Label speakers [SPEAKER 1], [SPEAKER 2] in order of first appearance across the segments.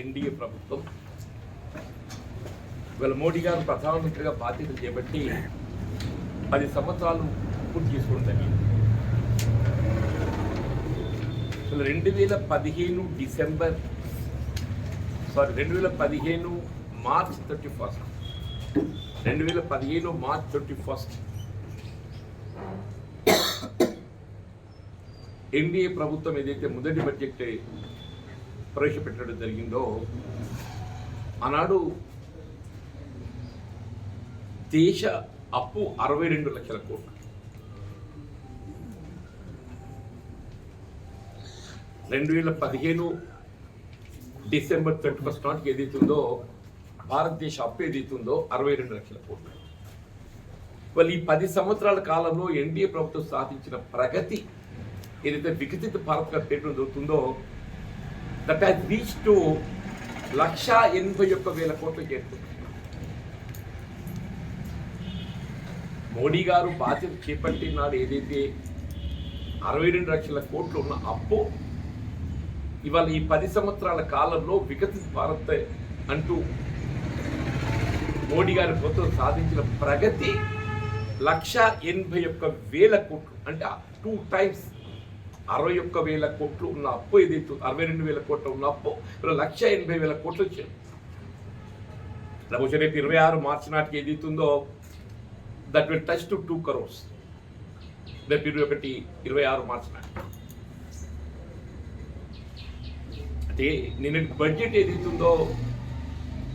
[SPEAKER 1] NDA ప్రభుత్వం. ఇవాళ మోడీ గారు ప్రధానమంత్రిగా బాధ్యతలు చేపట్టి పది సంవత్సరాలు పూర్తి చేసుకోవడం జరిగింది. అసలు రెండు వేల పదిహేను డిసెంబర్ సారీ రెండు వేల పదిహేను మార్చ్ థర్టీ ఫస్ట్. రెండు వేల పదిహేను మార్చ్ థర్టీ ఫస్ట్. ఎన్డీఏ ప్రభుత్వం ఏదైతే మొదటి బడ్జెట్ ప్రవేశపెట్టడం జరిగిందో ఆనాడు దేశ అప్పు అరవై రెండు లక్షల కోట్లు. రెండు వేల పదిహేను డిసెంబర్ థర్టీ ఫస్ట్ నాటికి ఏదైతుందో భారతదేశ అప్పు ఏదైతుందో అరవై రెండు లక్షల కోట్లు. వాళ్ళు ఈ పది సంవత్సరాల కాలంలో ఎన్డీఏ ప్రభుత్వం సాధించిన ప్రగతి ఏదైతే వికసిత భారత్గా పేరు దొరుకుతుందో that has reach to lakh ఎనభై ఒక్క వేల కోట్లు చేరుతుంది మోడీ గారు బాధ్యత చేపట్టిన నాడు ఏదైతే అరవై రెండు లక్షల కోట్లు ఉన్న అప్పు ఇవాళ ఈ పది సంవత్సరాల కాలంలో వికసిత భారత్ అంటూ మోడీ గారి ప్రభుత్వం సాధించిన ప్రగతి లక్ష ఎనభై ఒక్క వేల కోట్లు. అంటే టూ టైమ్స్ అరవై ఒక్క వేల కోట్లు ఉన్న అప్పు ఏదైతే అరవై రెండు వేల కోట్లు ఉన్న అప్పు ఇలా లక్ష ఎనభై వేల కోట్లు వచ్చాయి. బహుశా రేపు ఇరవై ఆరు మార్చి నాటికి ఏదైతుందో that will touch to two crores రేపు ఇరవై ఒకటి ఇరవై ఆరు మార్చి నాటికి. అంటే నేను బడ్జెట్ ఏదైతుందో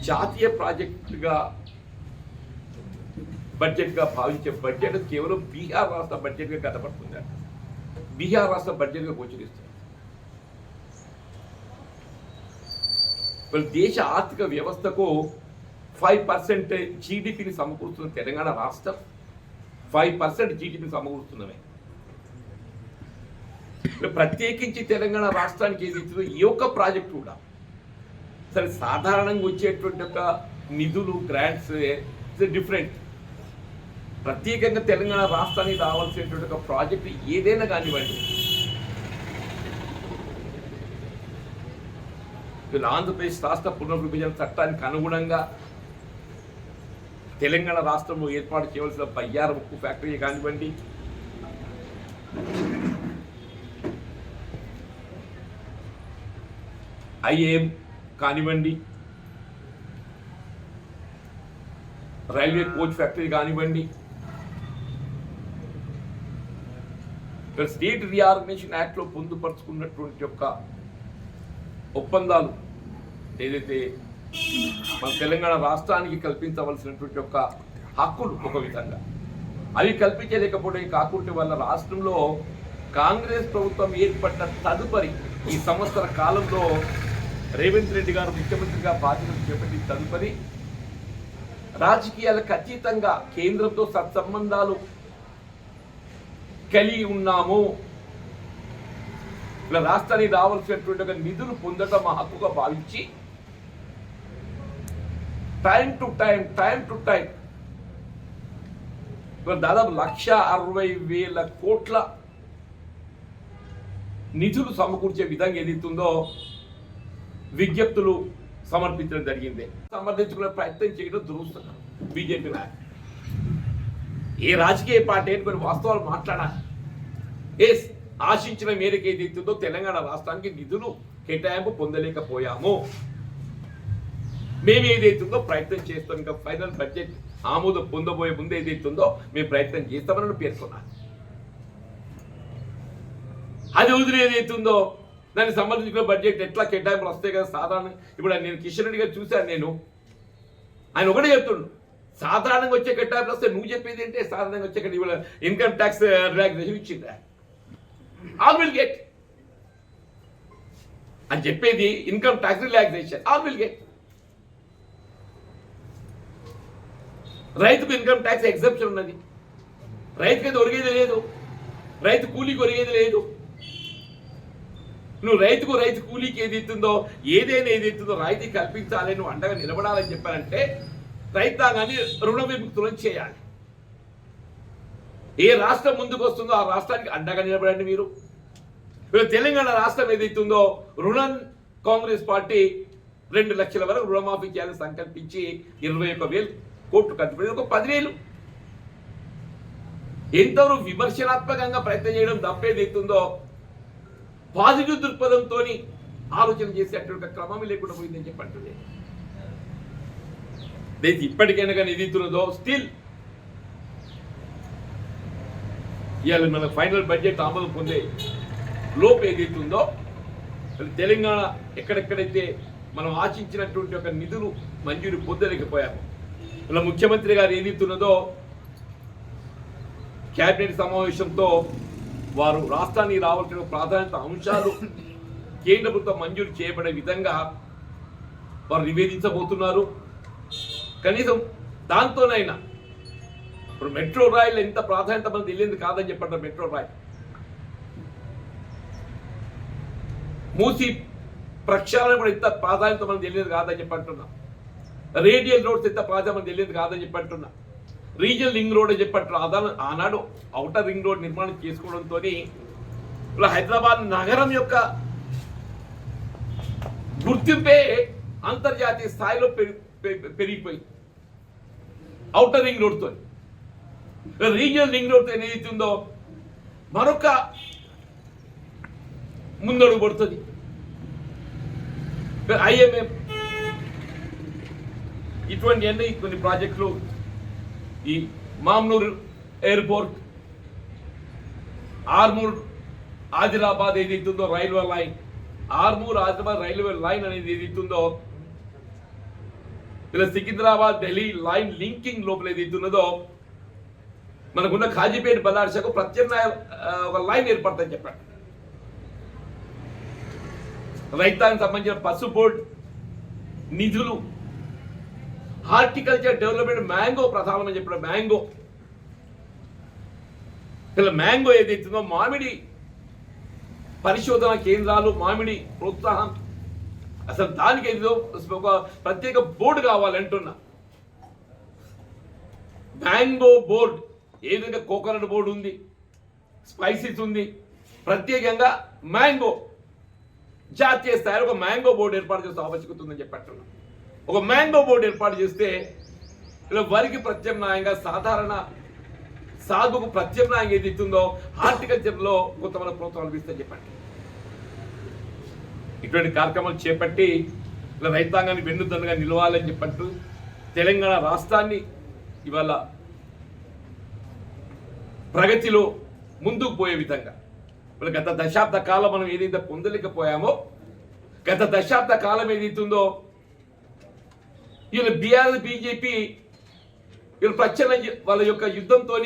[SPEAKER 1] జాతీయ ప్రాజెక్టుగా బడ్జెట్గా భావించే బడ్జెట్ కేవలం బీహార్ రాష్ట్ర బడ్జెట్గా కనబడుతుంది బీహార్ రాష్ట్ర బడ్జెట్గా గోచరిస్తుంది వీళ్ళ దేశ ఆర్థిక వ్యవస్థకు ఫైవ్ పర్సెంట్ జీడిపిని సమకూరుస్తున్న తెలంగాణ రాష్ట్రం ఫైవ్ పర్సెంట్ జీడిపిని సమకూరుతున్నమే ప్రత్యేకించి తెలంగాణ రాష్ట్రానికి ఏది ఇచ్చిందో ఈ ఒక్క ప్రాజెక్ట్ కూడా. సరే సాధారణంగా వచ్చేటువంటి ఒక నిధులు గ్రాంట్స్ డిఫరెంట్ ప్రత్యేకంగా తెలంగాణ రాష్ట్రానికి రావాల్సినటువంటి ఒక ప్రాజెక్ట్ ఏదైనా కానివ్వండి. వీళ్ళు ఆంధ్రప్రదేశ్ రాష్ట్ర పునర్విభజన చట్టానికి అనుగుణంగా తెలంగాణ రాష్ట్రంలో ఏర్పాటు చేయవలసిన బయ్యార ఉక్కు ఫ్యాక్టరీ కానివ్వండి. ఐఏఎం కానివ్వండి. రైల్వే కోచ్ ఫ్యాక్టరీ కానివ్వండి. ఇక్కడ స్టేట్ రీఆర్గనైజేషన్ యాక్ట్లో పొందుపరుచుకున్నటువంటి యొక్క ఒప్పందాలు ఏదైతే మన తెలంగాణ రాష్ట్రానికి కల్పించవలసినటువంటి యొక్క హక్కులు ఒక విధంగా. అవి కల్పించలేకపోవడం కాకుంటే వల్ల రాష్ట్రంలో కాంగ్రెస్ ప్రభుత్వం ఏర్పడిన తదుపరి ఈ సంవత్సర కాలంలో రేవంత్ రెడ్డి గారు ముఖ్యమంత్రిగా బాధ్యతలు చేపట్టి తదుపరి రాజకీయాలకు అతీతంగా కేంద్రంతో సత్సంబంధాలు కలిగి ఉన్నాము. ఇలా రాష్ట్రానికి రావాల్సినటువంటి ఒక నిధులు పొందడం మా హక్కుగా భావించి time to time time to time దాదాపు లక్ష అరవై వేల కోట్ల నిధులు సమకూర్చే విధంగా ఏదైతుందో విజ్ఞప్తులు సమర్పించడం జరిగింది. సమర్థించుకునే ప్రయత్నం చేయడం దురుస్తున్నారు బీజేపీ నాయకులు. ఏ రాజకీయ పార్టీ అని మరి వాస్తవాలు మాట్లాడాలి. ఏ ఆశించిన మేరకు ఏదైతుందో తెలంగాణ రాష్ట్రానికి నిధులు కేటాయింపు పొందలేకపోయాము. మేము ఏదైతుందో ప్రయత్నం చేస్తాం. ఇంకా ఫైనల్ బడ్జెట్ ఆమోదం పొందబోయే ముందు ఏదైతుందో మేము ప్రయత్నం చేస్తామని పేర్కొన్నాను అది వదిలి ఏదైతుందో దానికి సంబంధించిన బడ్జెట్ ఎట్లా కేటాయింపులు వస్తాయి కదా సాధారణ? ఇప్పుడు నేను కిషన్ రెడ్డి గారు చూశాను నేను. ఆయన ఒకటే చెప్తుండు సాధారణంగా వచ్చే కేటాయింపులు వస్తే నువ్వు చెప్పేది ఏంటి? సాధారణంగా వచ్చే ఇవాళ ఇన్కమ్ ట్యాక్స్ రిలాక్సేషన్ ఇచ్చిందా? ఆల్ విల్ గెట్ అని చెప్పేది income tax relaxation all will get రైతుకు ఇన్కమ్ ట్యాక్స్ ఎగ్జెప్షన్ ఉన్నది. రైతుకి అయితే ఒరిగేది లేదు. రైతు కూలీకి ఒరిగేది లేదు. నువ్వు రైతుకు రైతు కూలీకి ఏది ఇస్తుందో ఏదైనా ఏది ఇస్తుందో రాయితీ కల్పించాలి నువ్వు అండగా నిలబడాలని చెప్పారంటే రైతాంగాన్ని రుణ విముక్తులను చేయాలి. ఏ రాష్ట్రం ముందుకు వస్తుందో ఆ రాష్ట్రానికి అండగా నిలబడండి మీరు. తెలంగాణ రాష్ట్రం ఏదైతుందో రుణం కాంగ్రెస్ పార్టీ రెండు లక్షల వరకు రుణమాఫీ చేయాలని సంకల్పించి ఇరవై ఒక వేలు కోట్లు కట్టుబడి ఒక పదివేలు. ఎంతవరకు విమర్శనాత్మకంగా ప్రయత్నం చేయడం తప్పేదైతుందో పాజిటివ్ దృక్పథంతో ఆలోచన చేసేటువంటి క్రమం లేకుండా పోయిందని చెప్పంటుంది దేనికి ఇప్పటికైనా కానీ ఎదుగుతున్నదో స్టిల్ ఇవాళ మన ఫైనల్ బడ్జెట్ ఆమోదం పొందే లోపు ఏదైతుందో తెలంగాణ ఎక్కడెక్కడైతే మనం ఆశించినటువంటి ఒక నిధులు మంజూరు పొందలేకపోయాము ఇలా ముఖ్యమంత్రి గారు ఏదైతున్నదో కేబినెట్ సమావేశంతో వారు రాష్ట్రానికి రావాల్సిన ప్రాధాన్యత అంశాలు కేంద్ర ప్రభుత్వం మంజూరు చేయబడే విధంగా వారు నివేదించబోతున్నారు. కనీసం దాంతోనైనా. ఇప్పుడు మెట్రో రైలు ఎంత ప్రాధాన్యత మనకు తెలియదు కాదని చెప్పండి మెట్రో రైల్. మూసి ప్రక్షాళన కూడా ఎంత ప్రాధాన్యత మనకు తెలియదు కాదని చెప్పంటున్నా రేడియల్ రోడ్స్ ఎంత ప్రాధాన్యత మనకు తెలియదు కాదని చెప్పంటున్నా రీజనల్ రింగ్ రోడ్ అని చెప్పంటారు ఆనాడు అవుటర్ రింగ్ రోడ్ నిర్మాణం చేసుకోవడంతో ఇలా హైదరాబాద్ నగరం యొక్క గుర్తింపే అంతర్జాతీయ స్థాయిలో పెరుగు పెరిగిపోయి. అవుటర్ రింగ్ రోడ్తో రీజనల్ రింగ్ రోడ్తో ఏదైతే ఉందో మరొక ముందడుగు పడుతుంది. ఐఎంఎం ఇటువంటి అన్ని కొన్ని ప్రాజెక్టులు ఈ మామ్నూర్ ఎయిర్పోర్ట్ ఆర్మూర్ ఆదిలాబాద్ ఏదైతే ఉందో railway line Armoor Adilabad railway line అనేది ఏదైతే ఉందో ఇలా సికింద్రాబాద్ ఢిల్లీ లైన్ లింకింగ్ లోపల ఏదైతే ఉన్నదో మనకున్న ఖాజీపేట బదార్షకు ప్రత్యామ్నాయ ఒక లైన్ ఏర్పడుతుందని చెప్పాడు. రైతానికి సంబంధించిన పసు బోర్డు నిధులు హార్టికల్చర్ డెవలప్మెంట్ మ్యాంగో ప్రధానమని చెప్పాడు. మ్యాంగో. ఇలా మ్యాంగో ఏదైతుందో మామిడి పరిశోధన కేంద్రాలు మామిడి ప్రోత్సాహం అసలు దానికి ఏదో ఒక ప్రత్యేక బోర్డు కావాలంటున్నా. మ్యాంగో బోర్డ్ ఏ విధంగా కోకోనట్ బోర్డు ఉంది? స్పైసీస్ ఉంది. ప్రత్యేకంగా మ్యాంగో జాతీయ స్థాయిలో ఒక మ్యాంగో బోర్డు ఏర్పాటు చేస్తే ఆవశ్యకత ఉందని చెప్పట్టున్నా. ఒక మ్యాంగో బోర్డు ఏర్పాటు చేస్తే ఇలా వరికి ప్రత్యామ్నాయంగా సాధారణ సాగుకు ప్రత్యామ్నాయంగా ఏది ఇస్తుందో హార్టికల్చర్లో కొంతమంది ప్రోత్సాహం ఇస్తే చెప్పండి. ఇటువంటి కార్యక్రమాలు చేపట్టి ఇలా రైతాంగాన్ని వెన్నుదన్నుగా నిలవాలని చెప్పట్టు తెలంగాణ రాష్ట్రాన్ని ఇవాళ ప్రగతిలో ముందుకు పోయే విధంగా. ఇప్పుడు గత దశాబ్ద కాలం మనం ఏదైతే పొందలేకపోయామో గత దశాబ్ద కాలం ఏదైతుందో వీళ్ళు బీఆర్ బీజేపీ వీళ్ళు ప్రత్యన వాళ్ళ యొక్క యుద్ధంతో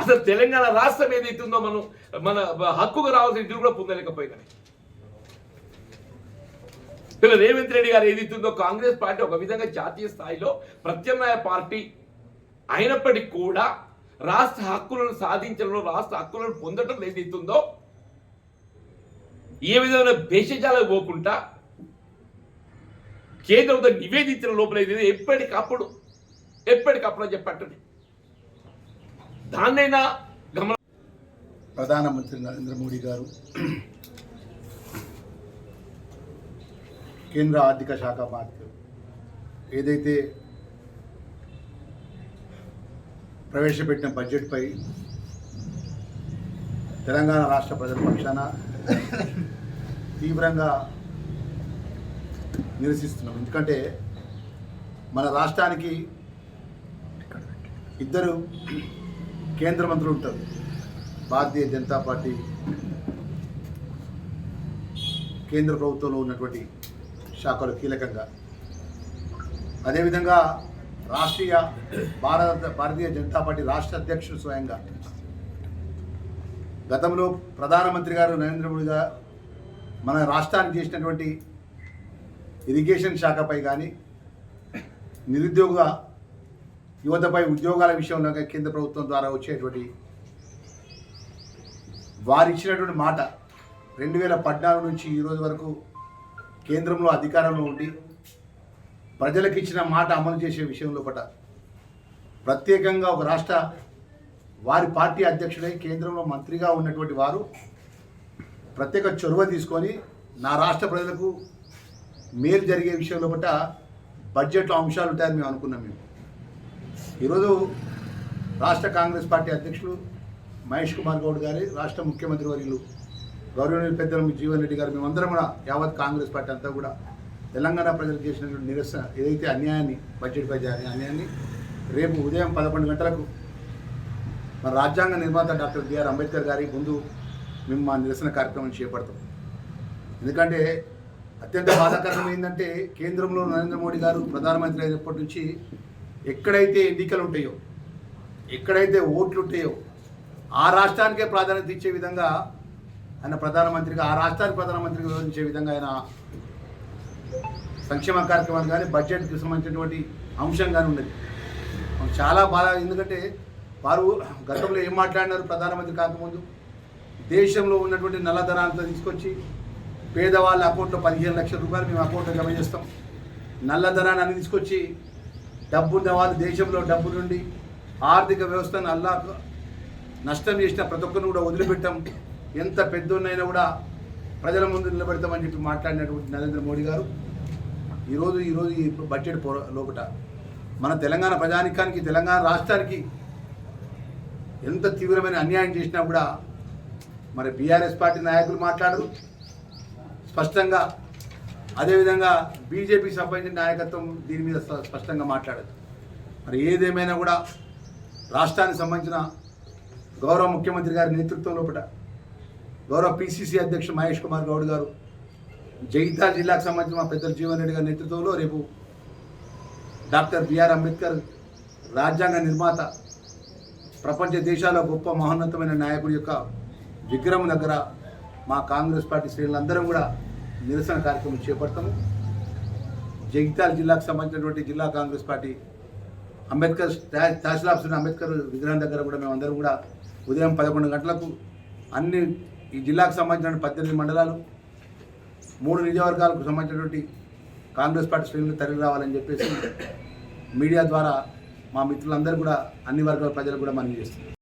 [SPEAKER 1] అసలు తెలంగాణ రాష్ట్రం ఏదైతుందో మనం మన హక్కుగా రావాల్సిన నిధులు కూడా పొందలేకపోయినాయి. ఇలా రేవంత్ రెడ్డి గారు ఏదైతుందో కాంగ్రెస్ పార్టీ ఒక విధంగా జాతీయ స్థాయిలో ప్రత్యామ్నాయ పార్టీ అయినప్పటికీ కూడా రాష్ట్ర హక్కులను సాధించడంలో రాష్ట్ర హక్కులను పొందడం ఏదైతుందో ఏ విధమైన భేషజాలకు పోకుండా కేంద్రంతో నివేదించిన లోపల ఏదైతే ఎప్పటికప్పుడు ఎప్పటికప్పుడు అని చెప్పట్టండి దాన్నైనా గమన
[SPEAKER 2] ప్రధానమంత్రి నరేంద్ర మోడీ గారు కేంద్ర ఆర్థిక శాఖ మంత్రి ఏదైతే ప్రవేశపెట్టిన బడ్జెట్పై తెలంగాణ రాష్ట్ర ప్రజల పక్షాన తీవ్రంగా నిరసిస్తున్నాం. ఎందుకంటే మన రాష్ట్రానికి ఇద్దరు కేంద్ర మంత్రులు ఉంటారు. భారతీయ జనతా పార్టీ కేంద్ర ప్రభుత్వంలో ఉన్నటువంటి శాఖలు కీలకంగా. అదేవిధంగా రాష్ట్రీయ భారత భారతీయ జనతా పార్టీ రాష్ట్ర అధ్యక్షుడు స్వయంగా గతంలో ప్రధానమంత్రి గారు నరేంద్ర మోడీ గారు మన రాష్ట్రానికి చేసినటువంటి ఇరిగేషన్ శాఖపై కానీ నిరుద్యోగ యువతపై ఉద్యోగాల విషయంలో కేంద్ర ప్రభుత్వం ద్వారా వచ్చేటువంటి వారు ఇచ్చినటువంటి మాట రెండు వేల పద్నాలుగు నుంచి ఈరోజు వరకు కేంద్రంలో అధికారంలో ఉండి ప్రజలకు ఇచ్చిన మాట అమలు చేసే విషయంలో పట ప్రత్యేకంగా ఒక రాష్ట్ర వారి పార్టీ అధ్యక్షుడై కేంద్రంలో మంత్రిగా ఉన్నటువంటి వారు ప్రత్యేక చొరవ తీసుకొని నా రాష్ట్ర ప్రజలకు మేలు జరిగే విషయంలో పట్ల బడ్జెట్లో అంశాలు ఉంటాయని మేము అనుకున్నాం మేము. ఈరోజు రాష్ట్ర కాంగ్రెస్ పార్టీ అధ్యక్షులు మహేష్ కుమార్ గౌడ్ గారి రాష్ట్ర ముఖ్యమంత్రి వర్యులు గౌరవనీయులు పెద్దలు జీవన్ రెడ్డి గారు మేమందరం కూడా యావత్ కాంగ్రెస్ పార్టీ అంతా కూడా తెలంగాణ ప్రజలకు చేసినటువంటి నిరసన ఏదైతే అన్యాయాన్ని బడ్జెట్పై జరిగిన అన్యాయాన్ని రేపు ఉదయం పదకొండు గంటలకు మన రాజ్యాంగ నిర్మాత డాక్టర్ బిఆర్ అంబేద్కర్ గారి ముందు మేము మా నిరసన కార్యక్రమం చేపడతాం. ఎందుకంటే అత్యంత బాధాకరం ఏంటంటే కేంద్రంలో నరేంద్ర మోడీ గారు ప్రధానమంత్రి అయినప్పటి నుంచి ఎక్కడైతే ఎన్నికలు ఉంటాయో ఎక్కడైతే ఓట్లు ఉంటాయో ఆ రాష్ట్రానికే ప్రాధాన్యత ఇచ్చే విధంగా ఆయన ప్రధానమంత్రిగా ఆ రాష్ట్రానికి ప్రధానమంత్రిగా వివరించే విధంగా ఆయన సంక్షేమ కార్యక్రమాలు కానీ బడ్జెట్కి సంబంధించినటువంటి అంశం కానీ ఉండేది చాలా బాధ ఎందుకంటే వారు గతంలో ఏం మాట్లాడినారు ప్రధానమంత్రి కాకముందు? దేశంలో ఉన్నటువంటి నల్లధనాంతా తీసుకొచ్చి పేదవాళ్ళ అకౌంట్లో పదిహేను లక్షల రూపాయలు మేము అకౌంట్లో జమ చేస్తాం. నల్లధనాన్ని అన్ని తీసుకొచ్చి డబ్బున్న వాళ్ళు దేశంలో డబ్బు నుండి ఆర్థిక వ్యవస్థను అల్లా నష్టం చేసిన ప్రతి ఒక్కరిని కూడా వదిలిపెట్టాం. ఎంత పెద్దోన్నైనా కూడా ప్రజల ముందు నిలబెడతామని చెప్పి మాట్లాడినటువంటి నరేంద్ర మోడీ గారు. ఈరోజు ఈరోజు ఈ బడ్జెట్ పో లోపట మన తెలంగాణ ప్రజానికానికి తెలంగాణ రాష్ట్రానికి ఎంత తీవ్రమైన అన్యాయం చేసినా కూడా మరి బీఆర్ఎస్ పార్టీ నాయకులు మాట్లాడరు. స్పష్టంగా అదేవిధంగా బీజేపీకి సంబంధించిన నాయకత్వం దీని మీద స్ప- స్పష్టంగా మాట్లాడదు. మరి ఏదేమైనా కూడా రాష్ట్రానికి సంబంధించిన గౌరవ ముఖ్యమంత్రి గారి నేతృత్వం లోపల గౌరవ పిసిసి అధ్యక్షుడు మహేష్ కుమార్ గౌడ్ గారు జగిత్యాల జిల్లాకు సంబంధించిన మా పెద్దలు జీవన్ రెడ్డి గారి నేతృత్వంలో రేపు డాక్టర్ బిఆర్ అంబేద్కర్ రాజ్యాంగ నిర్మాత ప్రపంచ దేశాల గొప్ప మహోన్నతమైన నాయకుడి యొక్క విగ్రహం దగ్గర మా కాంగ్రెస్ పార్టీ శ్రేణులందరం కూడా నిరసన కార్యక్రమం చేపడతాము. జగిత్యాల జిల్లాకు సంబంధించినటువంటి జిల్లా Congress party Ambedkar tahsil officer Ambedkar విగ్రహం దగ్గర కూడా మేమందరం కూడా ఉదయం పదకొండు గంటలకు అన్ని ఈ జిల్లాకు సంబంధించిన పద్దెనిమిది మండలాలు మూడు నియోజకవర్గాలకు సంబంధించినటువంటి కాంగ్రెస్ పార్టీ శ్రేణులు తరలి రావాలని చెప్పేసి మీడియా ద్వారా మా మిత్రులందరూ కూడా అన్ని వర్గాల ప్రజలు కూడా మనం చేస్తున్నారు